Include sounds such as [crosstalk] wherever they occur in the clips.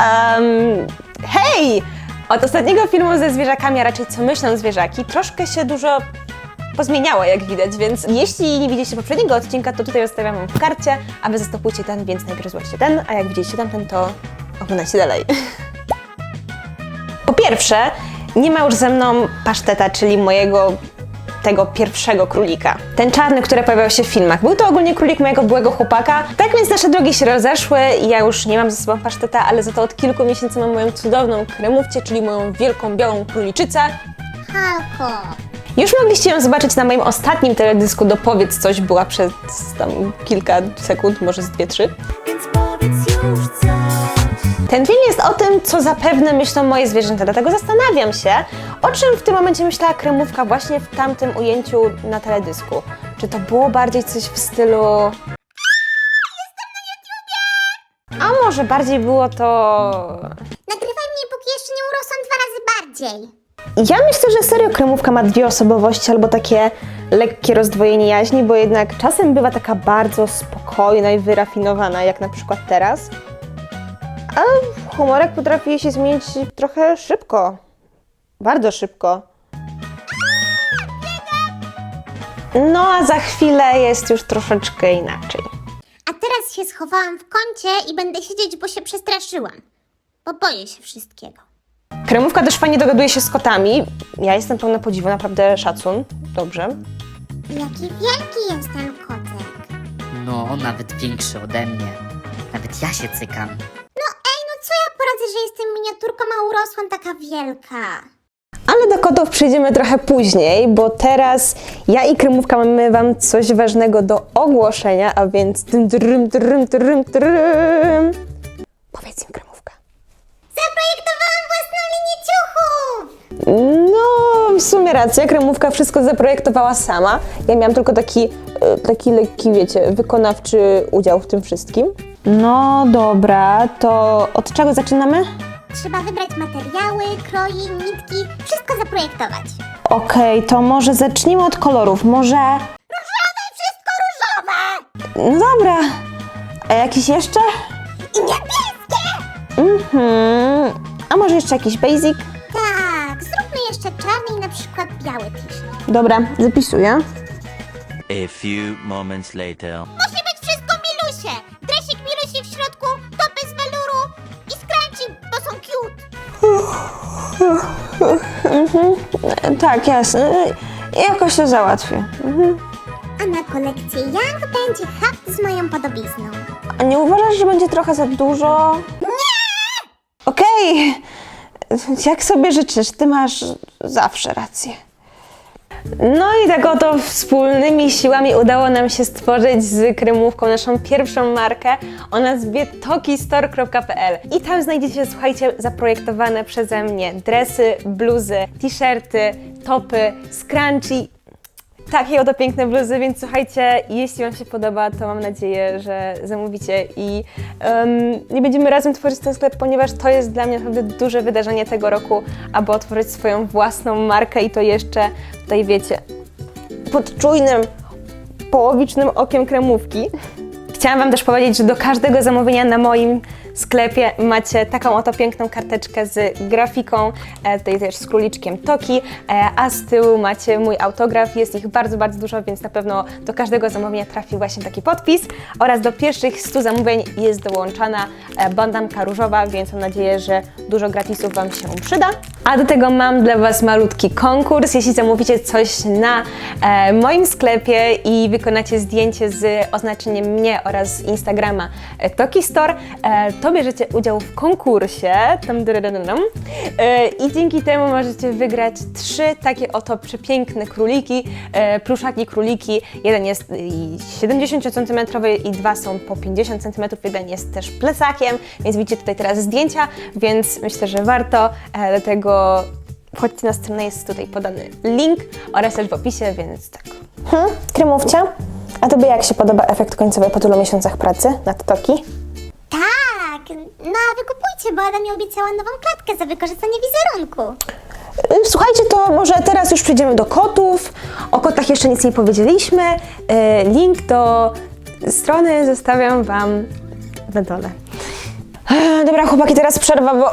Um, hej! Od ostatniego filmu ze zwierzakami, a raczej co myślą zwierzaki, troszkę się dużo pozmieniało, jak widać, więc jeśli nie widzieliście poprzedniego odcinka, to tutaj zostawiam w karcie, a wy zastopujcie ten, więc najpierw złaście ten, a jak widzieliście tamten, to oglądajcie dalej. Po pierwsze, nie ma już ze mną paszteta, czyli mojego tego pierwszego królika. Ten czarny, który pojawiał się w filmach. Był to ogólnie królik mojego byłego chłopaka. Tak więc nasze drogi się rozeszły i ja już nie mam ze sobą paszteta, ale za to od kilku miesięcy mam moją cudowną kremówkę, czyli moją wielką białą króliczycę. Halko. Już mogliście ją zobaczyć na moim ostatnim teledysku Dopowiedz coś, była przez tam kilka sekund, może z dwie, trzy. Ten film jest o tym, co zapewne myślą moje zwierzęta, dlatego zastanawiam się, o czym w tym momencie myślała kremówka właśnie w tamtym ujęciu na teledysku. Czy to było bardziej coś w stylu... A może bardziej było to... Nagrywaj mnie, póki jeszcze nie urosłam dwa razy bardziej. Ja myślę, że serio kremówka ma dwie osobowości albo takie lekkie rozdwojenie jaźni, bo jednak czasem bywa taka bardzo spokojna i wyrafinowana, jak na przykład teraz. A humorek potrafi się zmienić trochę szybko. Bardzo szybko. No a za chwilę jest już troszeczkę inaczej. A teraz się schowałam w kącie i będę siedzieć, bo się przestraszyłam. Bo boję się wszystkiego. Kremówka też fajnie dogaduje się z kotami. Ja jestem pełna podziwu, naprawdę szacun. Dobrze. Jaki wielki jest ten kotek. No, nawet większy ode mnie. Nawet ja się cykam. Że jestem miniaturką, a urosłam taka wielka. Ale do kotów przejdziemy trochę później, bo teraz ja i Krymówka mamy Wam coś ważnego do ogłoszenia, a więc... Trym, trym, trym, trym, trym. Powiedz im, Krymówka. Zaprojektowałam własną linię ciuchów! No, w sumie racja, Krymówka wszystko zaprojektowała sama. Ja miałam tylko taki, e, taki lekki, wiecie, wykonawczy udział w tym wszystkim. No dobra, to od czego zaczynamy? Trzeba wybrać materiały, kroje, nitki, wszystko zaprojektować. Okej, to może zacznijmy od kolorów. Może... Różowe, wszystko różowe! No dobra. A jakiś jeszcze? I niebieskie! Mhm. A może jeszcze jakiś basic? Tak, zróbmy jeszcze czarny i na przykład biały t-shirt. Dobra, zapisuję. A few moments later. E, Tak, jasne. Jakoś to załatwię. Mhm. A na kolekcję Young będzie haft z moją podobizną. A nie uważasz, że będzie trochę za dużo? Nie! Okej. Jak sobie życzysz, ty masz zawsze rację. No i tak oto wspólnymi siłami udało nam się stworzyć z kremówką naszą pierwszą markę o nazwie tokistore.pl i tam znajdziecie, słuchajcie, zaprojektowane przeze mnie dresy, bluzy, t-shirty, topy, scrunchie, takie oto piękne bluzy, więc słuchajcie, jeśli Wam się podoba, to mam nadzieję, że zamówicie i em, nie będziemy razem tworzyć ten sklep, ponieważ to jest dla mnie naprawdę duże wydarzenie tego roku, aby otworzyć swoją własną markę i to jeszcze, tutaj wiecie, pod czujnym, połowicznym okiem kremówki. Chciałam Wam też powiedzieć, że do każdego zamówienia na moim sklepie macie taką oto piękną karteczkę z grafiką, e, tutaj też z króliczkiem Toki, e, a z tyłu macie mój autograf. Jest ich bardzo, bardzo dużo, więc na pewno do każdego zamówienia trafi właśnie taki podpis. Oraz do pierwszych 100 zamówień jest dołączana e, bandanka różowa, więc mam nadzieję, że dużo gratisów Wam się przyda. A do tego mam dla Was malutki konkurs. Jeśli zamówicie coś na e, moim sklepie i wykonacie zdjęcie z oznaczeniem mnie oraz Instagrama e, Toki Store, e, to bierzecie udział w konkursie. Tam, e, I dzięki temu możecie wygrać trzy takie oto przepiękne króliki, e, pluszaki króliki. Jeden jest i 70 cm i dwa są po 50 cm. Jeden jest też plecakiem, więc widzicie tutaj teraz zdjęcia, więc myślę, że warto. E, wchodźcie na stronę, jest tutaj podany link oraz też w opisie, więc tak. Hmm, kremówcia? A Tobie jak się podoba efekt końcowy po tylu miesiącach pracy nad Toki? Tak, no a wykupujcie, bo Ada mi obiecała nową klatkę za wykorzystanie wizerunku. Y, Słuchajcie, to może teraz już przejdziemy do kotów. O kotach jeszcze nic nie powiedzieliśmy. Y, Link do strony zostawiam Wam na dole. Ech, Dobra, chłopaki, teraz przerwa, bo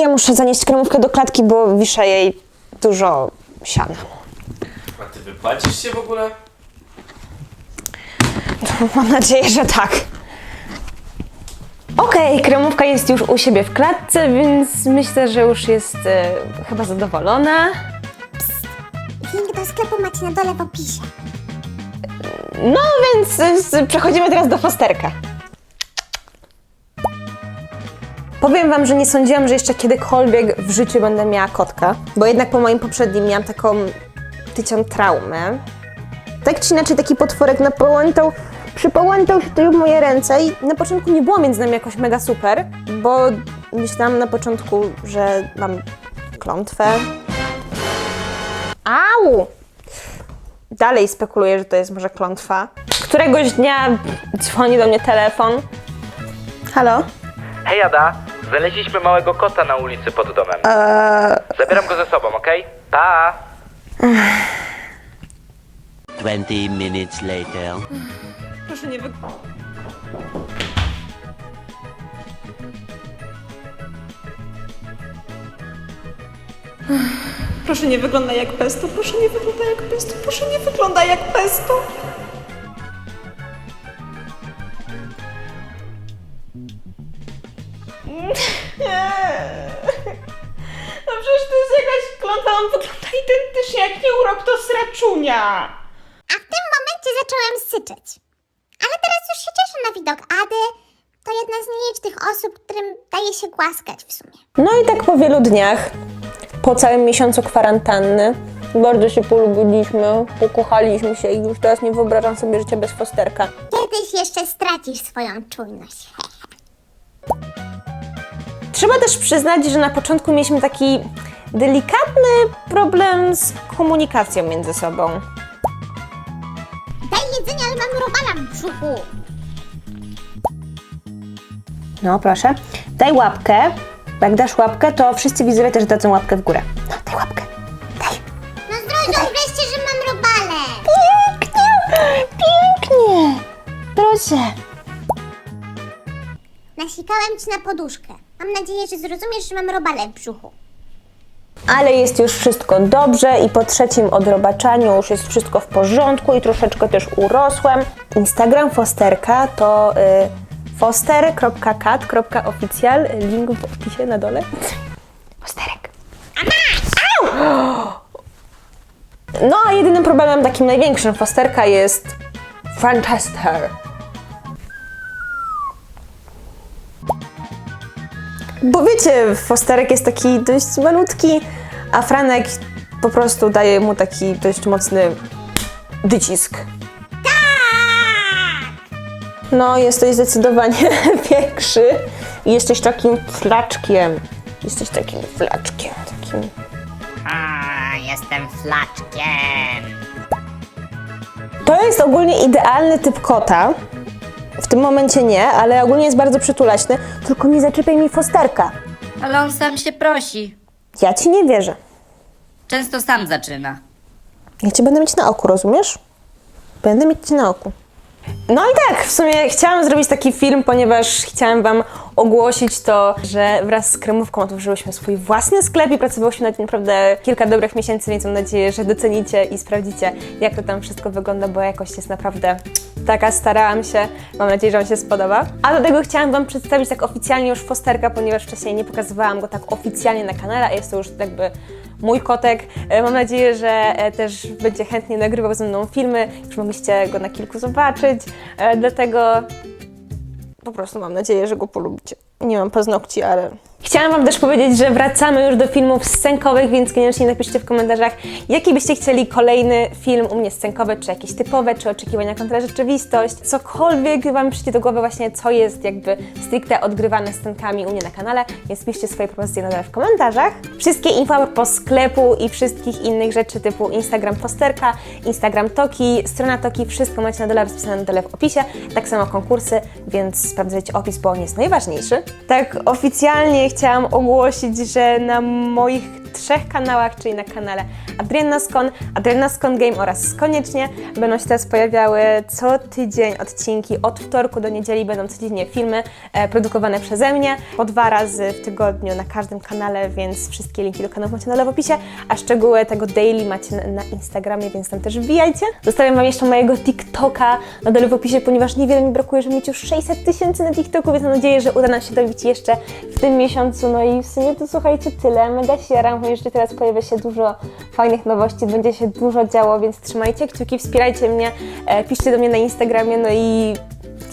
ja muszę zanieść kremówkę do klatki, bo wiszę jej dużo siana. A ty wypłacisz się w ogóle? Mam nadzieję, że tak. Okej, kremówka jest już u siebie w klatce, więc myślę, że już jest e, chyba zadowolona. Link do sklepu macie na dole w opisie. No więc e, s- przechodzimy teraz do fosterka. Powiem wam, że nie sądziłam, że jeszcze kiedykolwiek w życiu będę miała kotka, bo jednak po moim poprzednim miałam taką tycią traumę. Tak czy inaczej taki potworek napołątał, przypołątał się tutaj w moje ręce i na początku nie było między nami jakoś mega super, bo myślałam na początku, że mam klątwę. Au! Dalej spekuluję, że to jest może klątwa. Któregoś dnia dzwoni do mnie telefon. Halo? Hej Ada, znaleźliśmy małego kota na ulicy pod domem. Zabieram go ze sobą, okej? Pa! 20 minutes later. Proszę nie wy... Proszę nie wygląda jak pesto, proszę nie wygląda jak pesto, proszę nie wygląda jak pesto. No przecież to jest jakaś klątwa, on wygląda identycznie jak nie urok, to sraczunia. A w tym momencie zacząłem syczeć. Ale teraz już się cieszę na widok Ady. To jedna z nielicznych osób, którym daje się głaskać w sumie. No i tak po wielu dniach, po całym miesiącu kwarantanny, bardzo się polubiliśmy, pokochaliśmy się i już teraz nie wyobrażam sobie życia bez fosterka. Kiedyś jeszcze stracisz swoją czujność. Trzeba też przyznać, że na początku mieliśmy taki delikatny problem z komunikacją między sobą. Daj jedzenia, ale mam robala w brzuchu. No proszę, daj łapkę. bo Jak dasz łapkę, to wszyscy widzowie też dadzą łapkę w górę. No, daj łapkę. Daj. No zrozum wreszcie, że mam robale. Pięknie, pięknie. Proszę. Nasikałem ci na poduszkę. Mam nadzieję, że zrozumiesz, że mam robale w brzuchu. Ale jest już wszystko dobrze i po trzecim odrobaczaniu już jest wszystko w porządku i troszeczkę też urosłem. Instagram Fosterka to y, foster.cat.oficjal, link w opisie na dole. Fosterek. Au! No a jedynym problemem takim największym Fosterka jest Franchester. Bo wiecie, Fosterek jest taki dość malutki, a Franek po prostu daje mu taki dość mocny wycisk. No, jesteś zdecydowanie [laughs] większy i jesteś takim flaczkiem. Jesteś takim flaczkiem, takim... A, jestem flaczkiem. To jest ogólnie idealny typ kota. W tym momencie nie, ale ogólnie jest bardzo przytulaśny. Tylko nie zaczepiaj mi Fosterka. Ale on sam się prosi. Ja ci nie wierzę. Często sam zaczyna. Ja cię będę mieć na oku, rozumiesz? Będę mieć cię na oku. No i tak, w sumie chciałam zrobić taki film, ponieważ chciałam Wam ogłosić to, że wraz z kremówką otworzyłyśmy swój własny sklep i pracowałyśmy nad nim naprawdę kilka dobrych miesięcy, więc mam nadzieję, że docenicie i sprawdzicie, jak to tam wszystko wygląda, bo jakość jest naprawdę taka, starałam się. Mam nadzieję, że Wam się spodoba. A do tego chciałam Wam przedstawić tak oficjalnie już Fosterka, ponieważ wcześniej nie pokazywałam go tak oficjalnie na kanale, a jest to już jakby mój kotek. E, Mam nadzieję, że e, też będzie chętnie nagrywał ze mną filmy. Już mogliście go na kilku zobaczyć. E, Dlatego po prostu mam nadzieję, że go polubicie. Nie mam paznokci, ale... Chciałam Wam też powiedzieć, że wracamy już do filmów scenkowych, więc koniecznie napiszcie w komentarzach, jaki byście chcieli kolejny film u mnie scenkowy, czy jakieś typowe, czy oczekiwania kontra rzeczywistość, cokolwiek Wam przyjdzie do głowy właśnie, co jest jakby stricte odgrywane scenkami u mnie na kanale, więc piszcie swoje propozycje na dole w komentarzach. Wszystkie info po sklepu i wszystkich innych rzeczy typu Instagram Posterka, Instagram Toki, strona Toki, wszystko macie na dole rozpisane na dole w opisie, tak samo konkursy, więc sprawdzajcie opis, bo on jest najważniejszy. Tak oficjalnie chciałam ogłosić, że na moich trzech kanałach, czyli na kanale Adrianna Skon, Skon Game oraz Koniecznie. Będą się teraz pojawiały co tydzień odcinki, od wtorku do niedzieli będą codziennie filmy e, produkowane przeze mnie, po dwa razy w tygodniu na każdym kanale, więc wszystkie linki do kanałów macie na w opisie, a szczegóły tego daily macie na, na Instagramie, więc tam też wbijajcie. Zostawiam Wam jeszcze mojego TikToka na dole w opisie, ponieważ niewiele mi brakuje, żeby mieć już 600 tysięcy na TikToku, więc mam nadzieję, że uda nam się dobić jeszcze w tym miesiącu. No i w sumie to słuchajcie, tyle. Mega się ponieważ teraz pojawia się dużo fajnych nowości, będzie się dużo działo, więc trzymajcie kciuki, wspierajcie mnie, e, piszcie do mnie na Instagramie, no i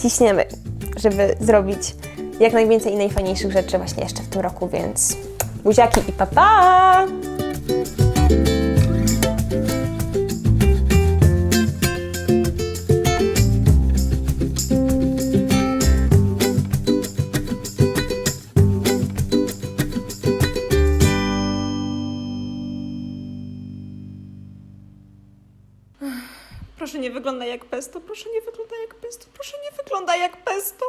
ciśniemy, żeby zrobić jak najwięcej i najfajniejszych rzeczy właśnie jeszcze w tym roku, więc buziaki i pa pa! Wygląda jak pesto, proszę nie wygląda jak pesto, proszę nie wygląda jak pesto.